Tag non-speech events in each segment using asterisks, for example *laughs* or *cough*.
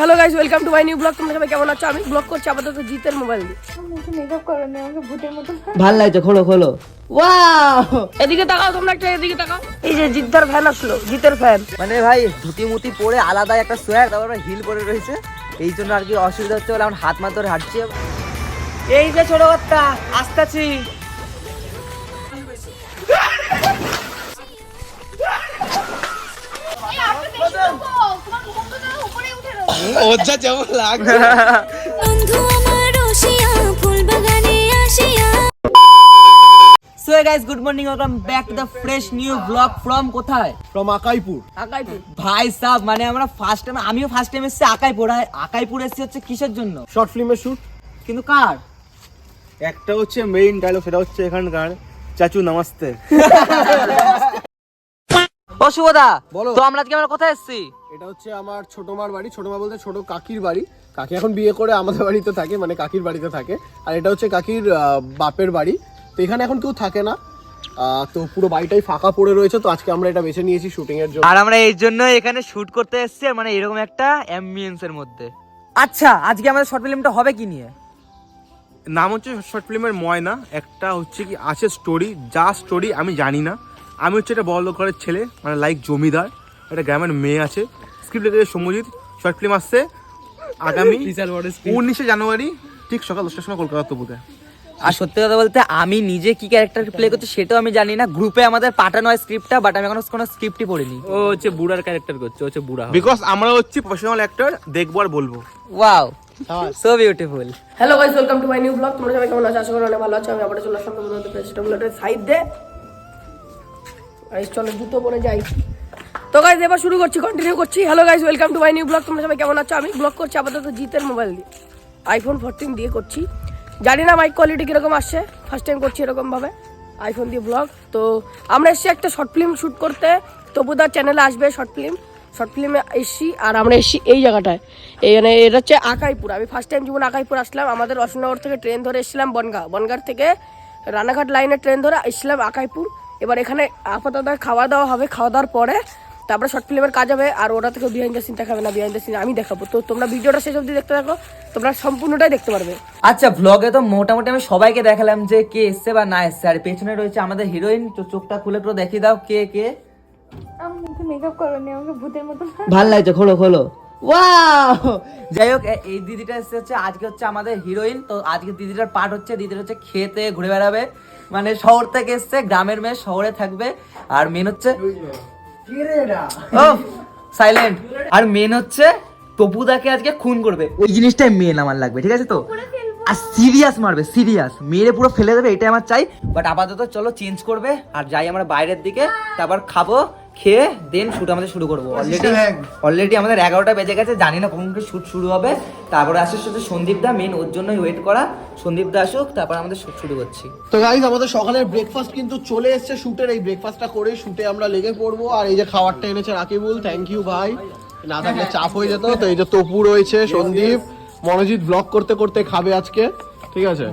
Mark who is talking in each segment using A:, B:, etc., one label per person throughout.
A: Hello guys welcome to my new blog তোমরা সবাই কেমন আছো? আমি ব্লগ করছি আপাতত জিতের মোবাইল দিয়ে।
B: মেকআপ করো নি আমাকে ভূতের মতো
C: ভালো লাগছে খোলো খোলো। ওয়াও
A: এদিকে তাকাও তোমরা একটা এদিকে তাকাও। এই যে জিদ্দার ফ্যান আসলো জিতের ফ্যান
C: মানে ভাই ধুতি মুতি পরে আলাদা একটা সোয়ার তারপর হিল পরে রয়েছে। এই জন্য আর কি অসুবিধা হচ্ছে বলে আমার হাত মা ধরে হাঁটছি। এই যে ছোট বাচ্চা আসতেছি।
D: বন্ধু আমার রসিয়া ফুল বাগানে আসিয়া
C: so guys good morning welcome back to the fresh new blog from কোথায়?
E: ফ্রম আকাইপুর
A: আকাইপুর।
C: ভাই সাহ মানে আমরা ফার্স্ট টাইম আমিও ফার্স্ট টাইম এসেছি আকাইপুর আর আকাইপুর এসেছি হচ্ছে কিসের জন্য?
E: শর্ট ফিল্মের শুট
C: কিন্তু কার?
E: একটা হচ্ছে মেইন ডায়লগ সেটা হচ্ছে এখানকার চাচু নমস্তে। *laughs*
C: ও শুভদা
E: বলো।
C: তো আমরা আজকে আমরা কোথায় এসেছি?
E: এটা হচ্ছে আমার ছোট মার বাড়ি ছোট মা বলতে ছোট কাকির বাড়ি। কাকি এখন বিয়ে করে আমাদের বাড়িতে থাকে মানে কাকির বাড়িতে থাকে। আর এটা হচ্ছে কাকির বাপের বাড়ি। তো এখানে এখন কেউ থাকে না। তো পুরো বাড়িটাই ফাঁকা পড়ে রয়েছে তো আজকে আমরা এটা বেছে নিয়েছি শুটিং এর জন্য।
C: আর আমরা এই জন্য এখানে শুট করতে এসেছি মানে এরকম একটা অ্যাম্বিয়েন্স এর মধ্যে। আচ্ছা আজকে আমাদের শর্ট ফিল্মটা হবে কি নিয়ে?
F: নাম হচ্ছে শর্ট ফিল্মের ময়না একটা হচ্ছে কি আছে স্টোরি যা স্টোরি আমি জানি না। আমি হচ্ছে একটা বড় ঘরের ছেলে মানে লাইক জমিদার। একটা গ্রামের মেয়ে আছে। স্ক্রিপ্ট লিখেছে সৌম্যজিৎ শর্ট ফিল্ম আসছে আগামী উনিশে জানুয়ারি ঠিক সকাল দশটার সময় কলকাতা তবুতে।
C: আর সত্যি কথা বলতে আমি নিজে কি ক্যারেক্টার প্লে করছি সেটাও আমি জানি না। গ্রুপে আমাদের পাঠানো হয় স্ক্রিপ্টটা বাট আমি এখনও কোনো স্ক্রিপ্টই পড়িনি।
F: ও হচ্ছে বুড়ার ক্যারেক্টার করছে ও হচ্ছে বুড়া বিকজ আমরা হচ্ছে প্রফেশনাল অ্যাক্টর দেখব আর বলব।
C: Wow so beautiful
A: hello guys welcome to my new blog তোমরা সবাই কেমন আছো? আশা করি অনেক ভালো আছো। আমি আবার চলে আসলাম তোমাদের ফেস্টা ব্লগের সাইড দে গাইস চলো জুতো পরে যাই। তো গাইস এবার শুরু করছি কন্টিনিউ করছি। Hello guys welcome to my new blog তোমরা সবাই কেমন আছো? আমি ব্লগ করছি আপাতত জিতের মোবাইল দিয়ে। আইফোন ফোরটিন দিয়ে করছি। জানি না মাইক কোয়ালিটি কীরকম আসছে। ফার্স্ট টাইম করছি এরকমভাবে আইফোন দিয়ে ব্লগ তো আমরা এসেছি একটা শর্ট ফিল্ম শ্যুট করতে। তবুদার চ্যানেলে আসবে শর্ট ফিল্ম শর্ট ফিল্মে এসছি আর আমরা এসছি এই জায়গাটায়। এই মানে এটা হচ্ছে আকাইপুর। আমি ফার্স্ট টাইম জীবন আকাইপুর আসলাম। আমাদের অশোকনগর থেকে ট্রেন ধরে এসেছিলাম বনগাঁ। বনগাঁ থেকে রানাঘাট লাইনে ট্রেন ধরে এসেছিলাম আকাইপুর। এবার এখানে আপাতত খাওয়া দাওয়া হবে খাওয়া দাওয়ার পরে তারপরে শর্ট ফিল্মের কাজ হবে আর ওরা থেকে বিহাইন্ড দ্য সিন দেখাবে না বিহাইন্ড দ্য সিন আমি দেখাবো। তো তোমরা ভিডিওটা শেষ অবধি দেখতে থাকো তোমরা সম্পূর্ণটাই দেখতে পারবে।
C: আচ্ছা ব্লগে তো মোটামুটি আমি সবাইকে দেখালাম যে কে এসছে বা না এসছে। আর পেছনে রয়েছে আমাদের হিরোইন তো চোখটা খুলে পুরো দেখিয়ে দাও কে কে।
B: মেকআপ করো আমাকে ভূতের মতো
C: ভালো লাগছে খোলো খোলো। ওয়াও যাই হোক এই দিদিটা এসে হচ্ছে আজকে হচ্ছে আমাদের হিরোইন তো আজকে দিদিটার পার্ট হচ্ছে দিদিটা হচ্ছে খেতে ঘুরে বেড়াবে। মানে শহর থেকে এসছে গ্রামের মেয়ে শহরে থাকবে। আর মেন হচ্ছে সাইলেন্ট আর মেন হচ্ছে তপুদাকে আজকে খুন করবে। ওই জিনিসটাই মেন আমার লাগবে ঠিক আছে তো? আর সিরিয়াস মারবে সিরিয়াস মেরে পুরো ফেলে দেবে এটাই আমার চাই। বাট আপাতত চলো চেঞ্জ করবে আর যাই আমরা বাইরের দিকে তারপর খাব। খেয়ে দেন শুট আমাদের শুরু করব। অলরেডি অলরেডি আমাদের এগারোটা বেজে গেছে জানি না কখন শুট শুরু হবে। তারপরে আসে সাথে সন্দীপ দা মেন ওর জন্যই ওয়েট করা। সন্দীপ দা আসুক তারপর আমাদের শুট শুরু করছি।
E: তো গাইজ আমাদের সকালের ব্রেকফাস্ট কিন্তু চলে এসেছে শুটের এই ব্রেকফাস্টটা করে শুটে আমরা লেগে পড়ব। আর এই যে খাবারটা এনেছে রাকিবুল থ্যাংক ইউ ভাই। না থাকলে চাপ হয়ে যেত তো এই যে তপু রয়েছে সন্দীপ। মনোজিৎ ব্লগ করতে করতে খাবে আজকে। ঠিক আছে?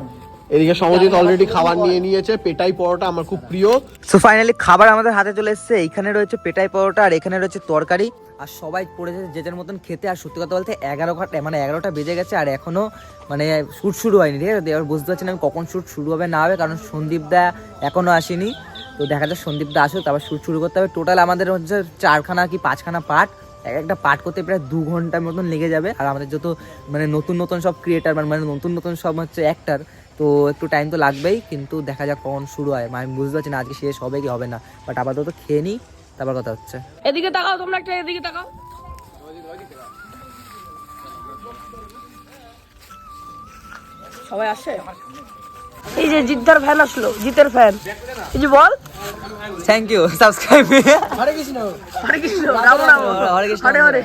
E: এদিকে সমজিৎ অলরেডি খাবার নিয়ে নিয়েছে পেটাই পরোটা আমার খুব প্রিয়।
C: সো ফাইনালি খাবার আমাদের হাতে চলে এসেছে। এইখানে রয়েছে পেটাই পরোটা আর এখানে রয়েছে তরকারি। আর সবাই পড়েছে যে যার মতন খেতে আর সত্যি কথা বলতে এগারো ঘণ্টা মানে এগারোটা বেজে গেছে আর এখনও মানে শ্যুট শুরু হয়নি ঠিক আছে? এবার বুঝতে পারছি না আমি কখন শ্যুট শুরু হবে না হবে কারণ সন্দীপ দা এখনও আসেনি। তো দেখা যাক সন্দীপ দা আসুক তারপর শ্যুট শুরু করতে হবে। টোটাল আমাদের হচ্ছে চারখানা কি পাঁচখানা পার্ট। এক একটা পাঠ করতে প্রায় দু ঘণ্টার মতন লেগে যাবে। আর আমাদের যত মানে নতুন নতুন সব ক্রিয়েটার মানে নতুন নতুন সব হচ্ছে অ্যাক্টার তো একটু টাইম তো লাগবেই কিন্তু দেখা যাক কখন শুরু হয়। মানে আমি বুঝতে পারছি না আজকে শেষ হবে কি হবে না। বাট আপাতত খেয়ে নিই তারপর কথা হচ্ছে।
A: এদিকে তাকাও তোমরা একটা এদিকে তাকাও। সবাই আসে? এই যে জিদ্দার ফ্যান আসলো জিতের ফ্যান এই যে বল।
C: Thank you subscribe
A: Hare Krishna Ram Ram.
C: Hare Krishna.
A: Hare Hare.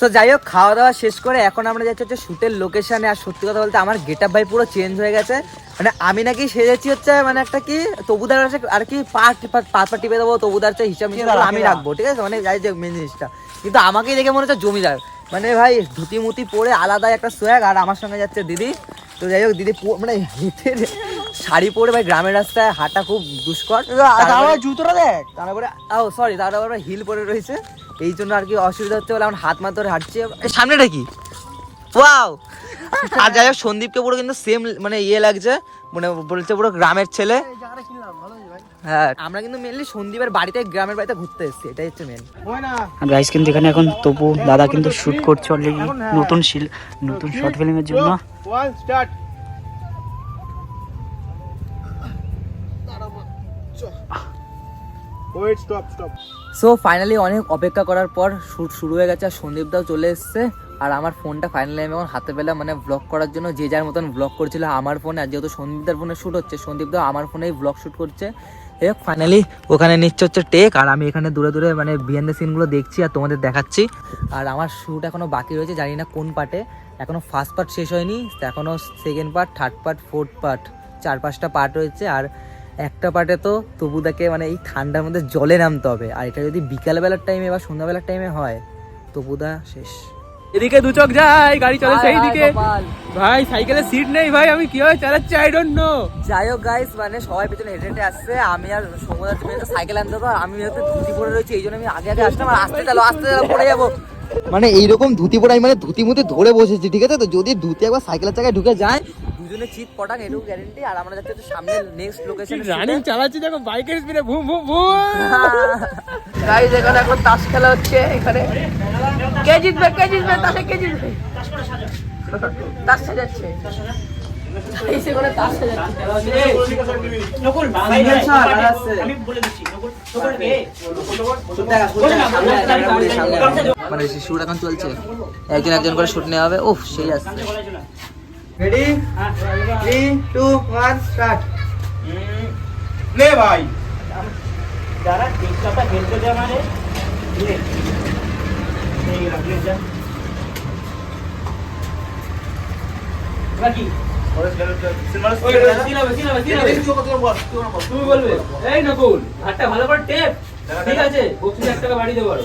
C: So যাই হোক খাওয়া দাওয়া শেষ করে এখন আমরা যাচ্ছি হচ্ছে শুটের লোকেশনে আর সত্যি কথা বলতে আমার গেট আপ ভাই পুরো চেঞ্জ হয়ে গেছে। মানে আমি নাকি সেজেছি হচ্ছে মানে একটা কি তবুদার আছে আর কি পাট পাট পা টিপে দেবো তবুদার হচ্ছে হিসাব মিশাব আমি রাখব ঠিক আছে? মানে যাই যে মেন জিনিসটা। কিন্তু আমাকেই দেখে মনে হচ্ছে জমিদার। মানে ভাই ধুতি মুতি পরে আলাদা একটা সোয়াগ আর আমার সঙ্গে যাচ্ছে দিদি। তো যাই হোক দিদি পু- মানে হেঁটে শাড়ি পরে ভাই গ্রামের রাস্তায় হাঁটা খুব দুষ্কর। তারপরে-
E: জুতোটা দেখ।
C: তারপরে ও সরি তারপরে হিল পরে রয়েছে। এই জন্য আর কি অসুবিধা হচ্ছে বলে আমার হাত মা ধরে হাঁটছে। সামনেটা কি? ওয়াও! আর যাই হোক সন্দীপকে পুরো কিন্তু সেম মানে ইয়ে লাগছে। মানে বলছে পুরো গ্রামের ছেলে। হ্যাঁ। আমরা কিন্তু মেনলি সন্দীপের বাড়িতে গ্রামের বাড়িতে ঘুরতে এসেছি এটাই হচ্ছে মেন
G: আর গাইস কিন্তু এখানে এখন তবু দাদা কিন্তু শুট করছে অলরেডি নতুন শিল নতুন শর্ট ফিল্মের জন্য।
F: One start wait stop stop
C: so finally অনেক অপেক্ষা করার পর শ্যুট শুরু হয়ে গেছে আর সন্দীপদাও চলে এসছে। আর আমার ফোনটা ফাইনালি আমি এখন হাতে পেলাম মানে ব্লগ করার জন্য। যে যার মতন ব্লগ করছিল আমার ফোনে আর যেহেতু সন্দীপদার ফোনে শ্যুট হচ্ছে সন্দীপদাও আমার ফোনেই ব্লগ শ্যুট করছে। এই ফাইনালি ওখানে নিচ্ছে হচ্ছে টেক আর আমি এখানে দূরে দূরে মানে দ্য সিনগুলো দেখছি আর তোমাদের দেখাচ্ছি। আর আমার শ্যুট এখনও বাকি রয়েছে, জানি না কোন পার্টে এখনও ফার্স্ট পার্ট শেষ হয়নি এখনও second part third part fourth part চার পাঁচটা পার্ট রয়েছে। আর একটা পার্টে তো তবু তবুদাকে মানে এই ঠান্ডার মধ্যে জলে নামতে হবে। আর এটা যদি বিকালবেলার টাইমে বা সন্ধ্যাবেলার টাইমে হয়, তবুদা শেষ।
H: এদিকে দু চোখ যায় গাড়ি চলে সেই দিকে ভাই সাইকেলে সিট নেই ভাই আমি কীভাবে চালাচ্ছি? আই ডোন্ট নো
C: যাই হোক গাইস মানে সবাই পেছনে হেঁটে হেঁটে আসছে আমি আর সমুদ্র তুমি তো সাইকেল আনতে তো আমি হয়তো ধুতি পরে রয়েছি এই জন্য আমি আগে আগে আসলাম আর আস্তে চালো আসতে চালো পড়ে যাব। মানে এইরকম ধুতি পরে আমি মানে ধুতি মুতি ধরে বসেছি ঠিক আছে? তো যদি ধুতি একবার সাইকেলের চাকায় ঢুকে যায় দুজনে পটাক এটুকু গ্যারেন্টি আর আমরা যাচ্ছি সামনে নেক্সট লোকেশন
H: রানিং চালাচ্ছি দেখো বাইকের স্পিডে ভুম ভুম ভুম। *laughs*
A: গাইজ এখানে এখন তাস খেলা হচ্ছে এখানে। কে জিতবে কে জিতবে তাসে কে জিতবে? তাস সাজাচ্ছে। Guys, এখানে তাস সাজাচ্ছে।
C: মানে শুট এখন চলছে একজন একজন করে শুট নেওয়া হবে উফ সেই আসছে। Ready three two one start
F: লে ভাই।
H: তুমি বলবে। এই নকুল হাতটা ভালো করে টেপ। ঠিক আছে বক্সিস এক টাকা বাড়ি দেবো আরও।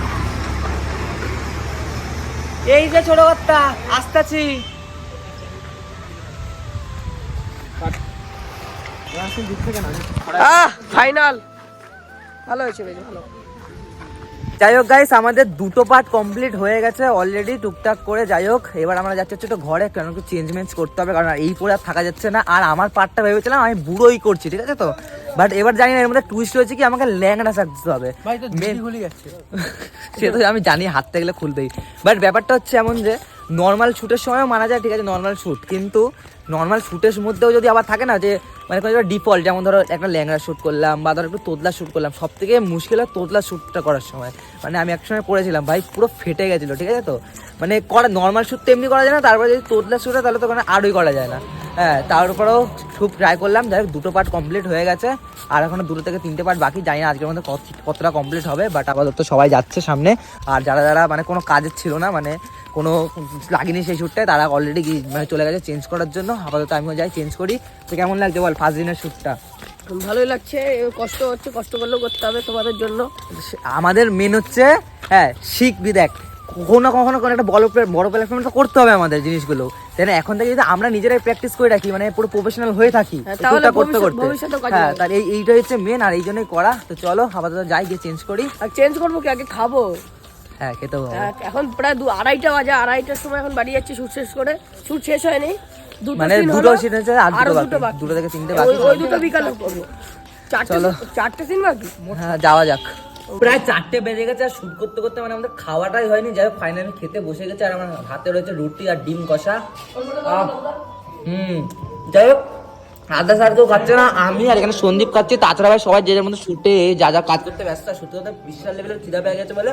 H: এই
C: যে ছোট কর্তা, আসতেছি।
A: ফাইনাল ভালো হয়েছে বেশ, ভালো।
C: যাই হোক গাইস আমাদের দুটো পার্ট কমপ্লিট হয়ে গেছে অলরেডি টুকটাক করে। যাই হোক, এবার আমরা যাচ্ছি হচ্ছে একটু ঘরে, কেন একটু চেঞ্জমেন্ট করতে হবে, কারণ এই পরে আর থাকা যাচ্ছে না। আর আমার পার্টটা ভেবেছিলাম আমি বুড়োই করছি, ঠিক আছে তো? বাট এবার জানি না এর মধ্যে টুইস্ট হয়েছে কি আমাকে ল্যাংড়া সাজতে হবে।
H: ভাই তো
C: Main-
H: খুলে যাচ্ছে *laughs*
C: সে তো আমি জানি হাত গেলে খুলবেই বাট ব্যাপারটা হচ্ছে এমন যে নর্মাল শ্যুটের সময়ও মানা যায়, ঠিক আছে নর্মাল শ্যুট কিন্তু নর্মাল শ্যুটের মধ্যেও যদি আবার থাকে না যে মানে কোনো ডিফল্ট যেমন ধরো একটা ল্যাংড়া শ্যুট করলাম বা ধরো একটু তোতলা শ্যুট করলাম সব থেকে মুশকিল হয় তোতলা শ্যুটটা করার সময়। মানে আমি এক সময় করেছিলাম, ভাই, পুরো ফেটে গেছিল, ঠিক আছে তো? মানে করা নর্মাল শ্যুট তো এমনি করা যায় না, তারপরে যদি তোতলা শ্যুট হয় তাহলে তো ওখানে আরোই করা যায় না। হ্যাঁ তার উপরেও খুব ট্রাই করলাম, যাই দুটো পার্ট কমপ্লিট হয়ে গেছে। আর এখনও দুটো থেকে তিনটে পার্ট বাকি, জানি না আজকের মধ্যে কত- কতটা কমপ্লিট হবে বাট আপাতত সবাই যাচ্ছে সামনে। আর যারা যারা মানে কোনো কাজের ছিল না মানে কোনো লাগেনি সেই শ্যুটটায় তারা অলরেডি মানে চলে গেছে চেঞ্জ করার জন্য। আপাতত আমিও যাই চেঞ্জ করি। তো কেমন লাগছে বল ফার্স্ট দিনের শ্যুটটা?
A: ভালোই লাগছে কষ্ট হচ্ছে কষ্ট করলেও করতে হবে তোমাদের জন্য।
C: আমাদের মেন হচ্ছে হ্যাঁ শিখবি দেখ কখনো কখনো কোনো একটা বড় বড় প্ল্যাটফর্মে তো করতে হবে আমাদের জিনিসগুলো। তাই না? এখন থেকে যদি আমরা নিজেরাই প্র্যাকটিস করে রাখি মানে পুরো প্রফেশনাল হয়ে থাকি
A: হ্যাঁ,
C: করতে করতে। হ্যাঁ তার এই এইটা হচ্ছে মেন আর এই জন্যই করা। তো চলো আপাতত যাই গিয়ে চেঞ্জ করি।
A: আর চেঞ্জ করব কি? আগে খাব।
C: হ্যাঁ খেতেও হবে।
A: হ্যাঁ, এখন প্রায় দু আড়াইটা বাজে আড়াইটার সময় এখন বাড়ি যাচ্ছি শুট শেষ করে। শুট শেষ হয়নি। দুটো
C: মানে দুটো সিন হচ্ছে আর দুটো বাকি। দুটো থেকে তিনটে বাকি।
A: ওই দুটো বিকালে করব। চারটে
C: চলো।
A: চারটে সিন বাকি?
C: হ্যাঁ যাওয়া যাক। প্রায় চারটে বেজে গেছে আর শুট করতে করতে মানে আমাদের খাওয়াটাই হয়নি। যাই হোক ফাইনালি খেতে বসে গেছে আর আমার হাতে রয়েছে রুটি আর ডিম কষা। আহ, হুম যাই হোক। আদা স্যার কেউ খাচ্ছে না, আমি আর এখানে সন্দীপ খাচ্ছি, তাছাড়া ভাই সবাই যে যার মধ্যে শুটে, যা যা কাজ করতে ব্যস্ত সত্যি কথা বিশাল লেভেলের খিদা পেয়ে গেছে বলে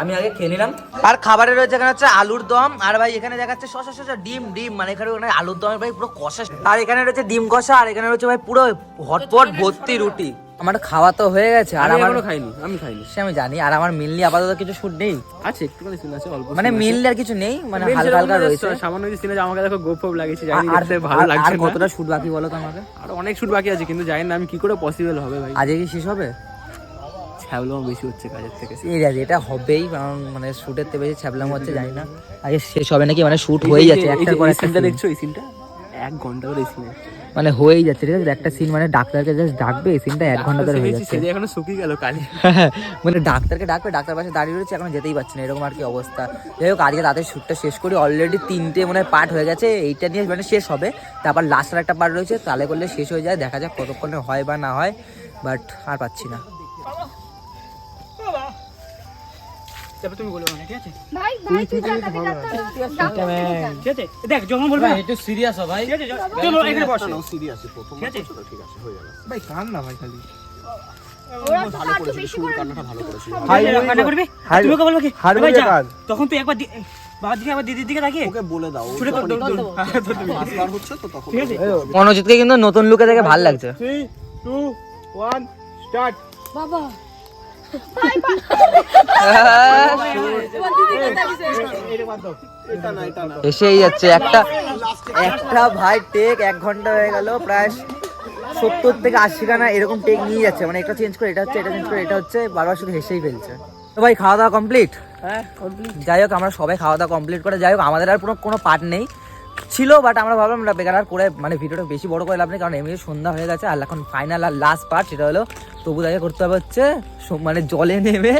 C: আমি আগে খেয়ে নিলাম। আর খাবারে রয়েছে এখানে হচ্ছে আলুর দম, আর ভাই এখানে দেখাচ্ছে শসা শসা, ডিম ডিম মানে এখানে ওখানে আলুর দমের ভাই পুরো কষা। আর এখানে রয়েছে ডিম কষা, আর এখানে রয়েছে ভাই পুরো হটপট ভর্তি রুটি। আমার খাওয়া তো হয়ে গেছে আর
H: আমি
C: আমার
H: খাইনি আমি খাইনি।
C: সে আমি জানি আর আমার মেনলি আপাতত কিছু শুট নেই।
H: আছে একটুখানি সিন আছে অল্প
C: মানে মেনলি আর কিছু নেই মানে হালকা হালকা রয়েছে।
H: সামান্য কিছু সিন আছে আমাকে দেখো গোপ ফোপ লাগিয়েছে
C: আর
H: জানি দেখতে ভালো লাগছে
C: আর কতটা শুট বাকি বলো তো আমাকে
H: আর অনেক শুট বাকি আছে কিন্তু জানি না আমি কি করে পসিবল হবে ভাই।
C: আজকে কি শেষ হবে?
H: ছ্যাবলাম বেশি হচ্ছে কাজের থেকে।
C: এই আছে এটা হবেই কারণ মানে শুটের থেকে বেশি ছ্যাবলাম হচ্ছে জানি না। আগে শেষ হবে নাকি মানে শুট হয়েই যাচ্ছে একটার পর একটা
H: সিনটা দেখছ এই সিনটা এক ঘণ্টা ধরে এই সিনে
C: মানে হয়েই যাচ্ছে ঠিক আছে? একটা সিন মানে ডাক্তারকে জাস্ট ডাকবে এই সিনটা এক ঘণ্টা ধরে হয়ে যাচ্ছে।
H: এখনও শুকিয়ে গেল কালি। *laughs*
C: মানে ডাক্তারকে ডাকবে ডাক্তার পাশে দাঁড়িয়ে রয়েছে এখন যেতেই পারছে না এরকম আর কি অবস্থা। যাই হোক আজকে রাতের শ্যুটটা শেষ করি অলরেডি তিনটে মনে হয় পার্ট হয়ে গেছে এইটা নিয়ে মানে শেষ হবে। তারপর লাস্টের একটা পার্ট রয়েছে তাহলে করলে শেষ হয়ে যায় দেখা যাক কতক্ষণে হয় বা না হয় বাট আর পাচ্ছি না।
G: তারপর তুমি বলবে ঠিক আছে?
B: ভাই ভাই তুই যা তাকে ডাক্তার
G: ঠিক আছে দেখ যখন বলবে
C: একটু সিরিয়াস হ ভাই।
G: ঠিক আছে চলো এখানে বসো।
E: প্রথম
G: ঠিক আছে।
E: ঠিক আছে হয়ে
F: ভাই কান না ভাই খালি।
G: তখন তুই একবার একবার
E: তখন
C: মনোজিৎকে কিন্তু নতুন লুকে দেখে ভালো লাগছে।
B: বাবা
E: এটা এটা
C: এসেই যাচ্ছে। একটা একটা ভাই টেক এক ঘণ্টা হয়ে গেল প্রায় সত্তর থেকে আশি খানা এরকম টেক নিয়ে যাচ্ছে। মানে এটা চেঞ্জ করে এটা হচ্ছে এটা চেঞ্জ করে এটা হচ্ছে বারবার শুধু হেসেই ফেলছে। তো ভাই খাওয়া দাওয়া কমপ্লিট
A: হ্যাঁ
C: যাই হোক আমরা সবাই খাওয়া দাওয়া কমপ্লিট করে যাই হোক আমাদের আর কোনো কোনো পার্ট নেই। ছিল বাট আমরা ভাবলাম বেকার আর করে মানে ভিডিওটা বেশি বড় করে লাভ নেই কারণ এমনি সন্ধ্যা হয়ে গেছে। আর এখন ফাইনাল আর লাস্ট পার্ট সেটা হলো তবু তাকে করতে হবে হচ্ছে মানে জলে নেমে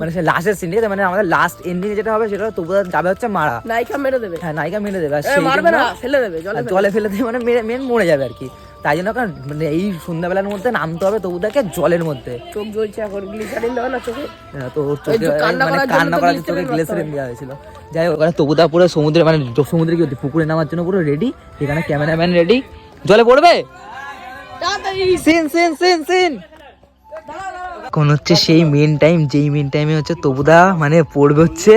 C: মানে সে লাস্টের সিন ঠিক মানে আমাদের লাস্ট এন্ডিং যেটা হবে সেটা তবু যাবে হচ্ছে মারা।
A: নায়িকা মেরে দেবে।
C: হ্যাঁ নায়িকা মেরে দেবে। আর
A: মারবে না ফেলে দেবে জলে ফেলে
C: দিয়ে মানে মেন মরে যাবে আর কি। তাই জন্য কারণ মানে এই সন্ধ্যাবেলার মধ্যে নামতে হবে তবু তাকে জলের মধ্যে।
A: চোখ জ্বলছে এখন গ্লিসারিন দেবে না চোখে?
C: হ্যাঁ, তো চোখে
A: কান্না
C: মানে
A: করার
C: কান্না করার চোখে
A: glycerin
C: দেওয়া হয়েছিল। যাই হোক ওখানে তবুদা পুরো সমুদ্রে মানে সমুদ্রে কি পুকুরে নামার জন্য পুরো রেডি এখানে ক্যামেরাম্যান রেডি জলে পড়বে? সিন সিন সিন সিন কোন হচ্ছে সেই মেন টাইম যেই মেন টাইমে হচ্ছে তবুদা মানে পড়বে হচ্ছে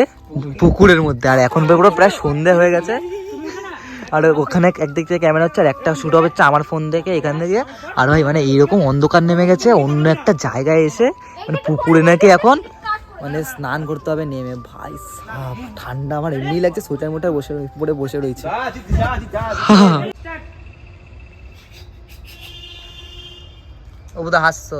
C: পুকুরের মধ্যে। আর এখন তো পুরো প্রায় সন্ধে হয়ে গেছে। আর ওখানে একদিক থেকে ক্যামেরা হচ্ছে আর একটা শুট হবে হচ্ছে আমার ফোন থেকে এখান থেকে। আর ভাই মানে এইরকম অন্ধকার নেমে গেছে অন্য একটা জায়গায় এসে। মানে পুকুরে নাকি এখন মানে স্নান করতে হবে নেমে। ভাই সাপ ঠান্ডা আমার এমনি লাগছে সোটার মোটার বসে পরে বসে রয়েছে। ও বোধ হাসছো?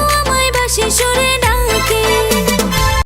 C: শিশুরে ডাকে।